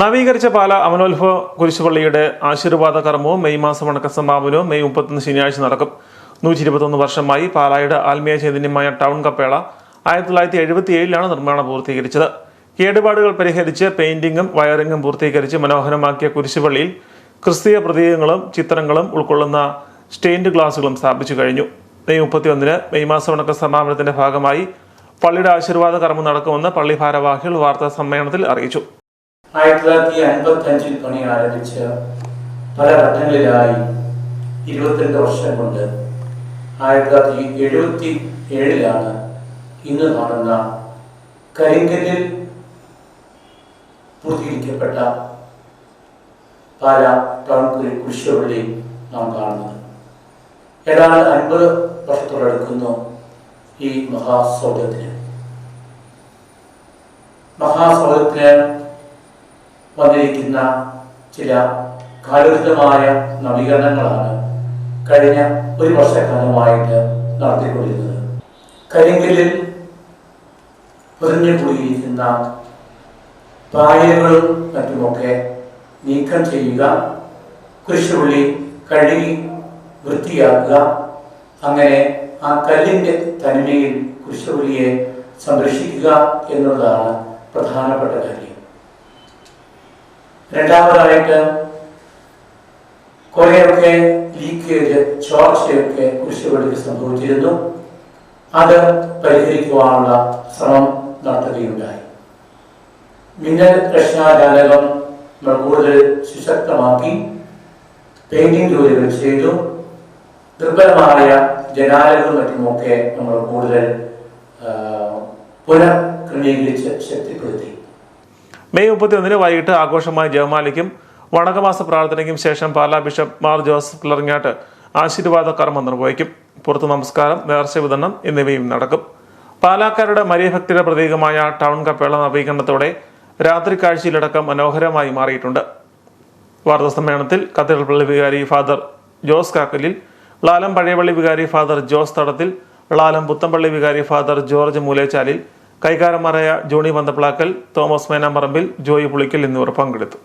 നവീകരിച്ച പാല അമനോത്ഭവ കുരിശുപള്ളിയുടെ ആശീർവാദ കർമ്മവും മെയ് മാസം അടക്ക സമാപനവും മെയ് മുപ്പത്തൊന്ന് ശനിയാഴ്ച നടക്കും. നൂറ്റി ഇരുപത്തൊന്ന് വർഷമായി പാലായുടെ ആത്മീയ ചൈതന്യമായ ടൗൺ കപ്പേള ആയിരത്തി തൊള്ളായിരത്തി എഴുപത്തി ഏഴിലാണ് നിർമ്മാണം പൂർത്തീകരിച്ചത്. കേടുപാടുകൾ പരിഹരിച്ച് പെയിന്റിങ്ങും വയറിങ്ങും പൂർത്തീകരിച്ച് മനോഹരമാക്കിയ കുരിശുപള്ളിയിൽ ക്രിസ്തീയ പ്രതീകങ്ങളും ചിത്രങ്ങളും ഉൾക്കൊള്ളുന്ന സ്റ്റെയിൻഡ് ഗ്ലാസുകളും സ്ഥാപിച്ചു കഴിഞ്ഞു. മെയ് മുപ്പത്തിയൊന്നിന് മെയ് മാസം അടക്ക സമാപനത്തിന്റെ ഭാഗമായി പള്ളിയുടെ ആശീർവാദ കർമ്മം നടക്കുമെന്ന് പള്ളി ഭാരവാഹികൾ വാർത്താ സമ്മേളനത്തിൽ അറിയിച്ചു. ആയിരത്തി തൊള്ളായിരത്തി അൻപത്തി അഞ്ചിൽ പണി ആരംഭിച്ച് പല ഘട്ടങ്ങളിലായി ഇരുപത്തിരണ്ട് വർഷം കൊണ്ട് ആയിരത്തി തൊള്ളായിരത്തി എഴുപത്തി ഏഴിലാണ് ഇന്ന് കാണുന്ന കരിങ്കല്ലിൽ പൂർത്തീകരിക്കപ്പെട്ട പാല ടൗൺ കുരി- കുരിശുപള്ളി നാം കാണുന്നത്. ഏതാണ്ട് അൻപത് വർഷത്തോടെടുക്കുന്നു ഈ മഹാസൗധത്തിന് മഹാസൗധത്തിന് വന്നിരിക്കുന്ന ചില കാലോചിതമായ നവീകരണങ്ങളാണ് കഴിഞ്ഞ ഒരു വർഷക്കാലമായിട്ട് നടത്തിക്കൊണ്ടിരുന്നത്. കരിങ്കല്ലിൽ പൊതിഞ്ഞു കൂടിയിരിക്കുന്ന പായലുകളും മറ്റുമൊക്കെ നീക്കം ചെയ്യുക കുരിശുള്ളി കഴുകി വൃത്തിയാക്കുക അങ്ങനെ ആ കല്ലിന്റെ തനിമയിൽ കുരിശുള്ളിയെ സംരക്ഷിക്കുക എന്നുള്ളതാണ് പ്രധാനപ്പെട്ട കാര്യം. രണ്ടാമതായിട്ട് കുറേയൊക്കെ ലീക്കേജ് ചോർച്ചയൊക്കെ കുരിശുപള്ളിക്ക് സംഭവിച്ചിരുന്നു. അത് പരിഹരിക്കുവാനുള്ള ശ്രമം നടത്തുകയുണ്ടായി. മിന്നൽ രക്ഷാജാലകം നമ്മൾ കൂടുതൽ സുശക്തമാക്കി പെയിന്റിംഗ് ജോലികൾ ചെയ്തു. ദുർബലമായ ജനാലകളും മറ്റുമൊക്കെ നമ്മൾ കൂടുതൽ പുനഃക്രമീകരിച്ച് ശക്തിപ്പെടുത്തി. മെയ് മുപ്പത്തിയൊന്നിന് വൈകിട്ട് ആഘോഷമായ ജവമാലിക്കും വണക്കമാസ പ്രാർത്ഥനയ്ക്കും ശേഷം പാലാ ബിഷപ്പ് മാർ ജോസഫ് കിളറിങ്ങാട്ട് ആശീർവാദ കർമ്മം നിർവഹിക്കും. പുറത്തു നമസ്കാരം നേർച്ച വിതരണം എന്നിവയും നടക്കും. പാലാക്കാരുടെ മരിയഭക്തിയുടെ പ്രതീകമായ ടൗൺ കപ്പേള നവീകരണത്തോടെ രാത്രി കാഴ്ചയിലടക്കം മനോഹരമായി മാറിയിട്ടുണ്ട്. വാർത്താ സമ്മേളനത്തിൽ കത്തീഡ്രൽ പള്ളി വികാരി ഫാദർ ജോസ് കാക്കലിൽ ലാലം പഴയപള്ളി വികാരി ഫാദർ ജോസ് തടത്തിൽ ലാലം പുത്തമ്പള്ളി വികാരി father George Moolechalil കൈകാരന്മാരായ Johnny Panthaplackal Thomas Menamparambil Joy Pulickal എന്നിവർ പങ്കെടുത്തു.